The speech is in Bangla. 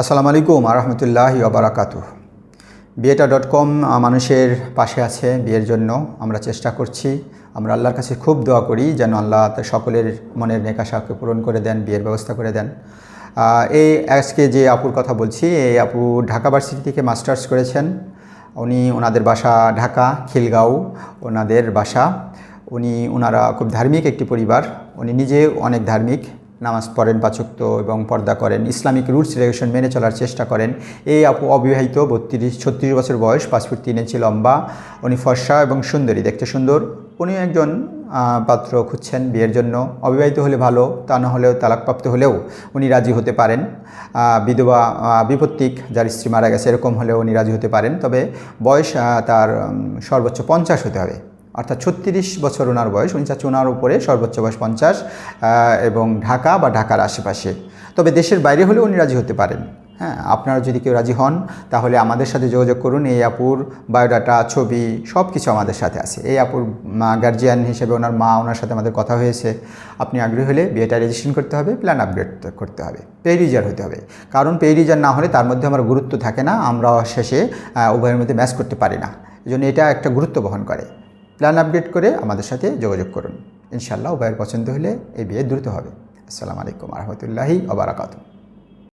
আসসালামু আলাইকুম আরহামতুল্লাহ ওবরাকাতু বিয়েটা ডট কম মানুষের পাশে আছে বিয়ের জন্য। আমরা চেষ্টা করছি। আমরা আল্লাহর কাছে খুব দোয়া করি যেন আল্লাহ সকলের মনের নেকাশাকে পূরণ করে দেন, বিয়ের ব্যবস্থা করে দেন। এই আজকে যে আপুর কথা বলছি, এই আপু ঢাকা ভার্সিটি থেকে মাস্টার্স করেছেন। উনি ওনাদের বাসা ঢাকা, খিলগাঁও, ওনাদের বাসা। উনি ওনারা খুব ধার্মিক একটি পরিবার। উনি নিজে অনেক ধার্মিক। নামাজ পড়েন পাচক্ত এবং পর্দা করেন। ইসলামিক রুলস রেগুলেশন মেনে চলার চেষ্টা করেন। এই আপু অবিবাহিত, বত্রিশ, ছত্রিশ বছর বয়স, পাঁচ ফুট তিন ইঞ্চি লম্বা, উনি ফর্সা এবং সুন্দরী, দেখতে সুন্দর। উনি একজন পাত্র খুঁজছেন বিয়ের জন্য। অবিবাহিত হলে ভালো, তা না হলেও তালাকপ্রাপ্ত হলেও উনি রাজি হতে পারেন। বিধবা বিপত্তিক, যার স্ত্রী মারা গেছে, এরকম হলেও উনি রাজি হতে পারেন। তবে বয়স তার সর্বোচ্চ পঞ্চাশ হতে হবে। অর্থাৎ ছত্রিশ বছর ওনার বয়স, উনি চাচ্ছে ওনার উপরে সর্বোচ্চ বয়স পঞ্চাশ এবং ঢাকা বা ঢাকার আশেপাশে। তবে দেশের বাইরে হলেও উনি রাজি হতে পারেন। হ্যাঁ আপনারা যদি কেউ রাজি হন, তাহলে আমাদের সাথে যোগাযোগ করুন। এই আপুর বায়োডাটা, ছবি সব কিছু আমাদের সাথে আছে। এই আপুর মা গার্জিয়ান হিসেবে ওনার মা, ওনার সাথে আমাদের কথা হয়েছে। আপনি আগ্রহী হলে বিয়েটা রেজিস্ট্রেশন করতে হবে প্ল্যান আপডেট করতে হবে। পেরিজার হতে হবে। কারণ পেরিজার না হলে তার মধ্যে আমার গুরুত্ব থাকে না। আমরা শেষে উভয়ের মধ্যে ম্যাচ করতে পারি না। এই জন্য এটা একটা গুরুত্ব বহন করে। প্ল্যান আপডেট করে আমাদের সাথে যোগাযোগ করুন। ইনশাল্লাহ উভয়ের পছন্দ হলে এই বিয়ে দ্রুত হবে। আসসালামু আলাইকুম রহমতুল্লাহি ওবরাকাতু